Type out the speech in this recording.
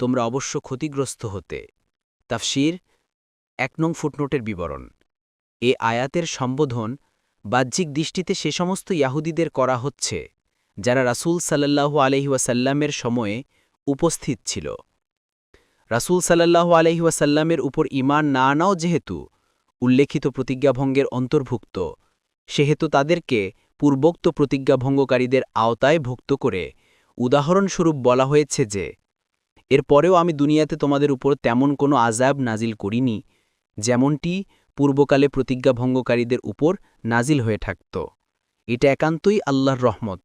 তোমরা অবশ্য ক্ষতিগ্রস্ত হতে। তাফসির, এক নং ফুটনোটের বিবরণ। এ আয়াতের সম্বোধন বাহ্যিক দৃষ্টিতে সে সমস্ত ইয়াহুদীদের করা হচ্ছে, যারা রাসূল সাল্লাল্লাহু আলহিউসাল্লামের সময়ে উপস্থিত ছিল। রাসূল সাল্লাল্লাহু আলহিউসাল্লামের উপর ইমান না আনাও যেহেতু উল্লেখিত প্রতিজ্ঞাভঙ্গের অন্তর্ভুক্ত, সেহেতু তাদেরকে পূর্বোক্ত প্রতিজ্ঞাভঙ্গকারীদের আওতায় ভুক্ত করে উদাহরণস্বরূপ বলা হয়েছে যে এরপরেও আমি দুনিয়াতে তোমাদের উপর তেমন কোনো আজাব নাজিল করিনি, যেমনটি পূর্বকালে প্রতিজ্ঞাভঙ্গকারীদের উপর নাজিল হয়ে থাকত। এটা একান্তই আল্লাহর রহমত।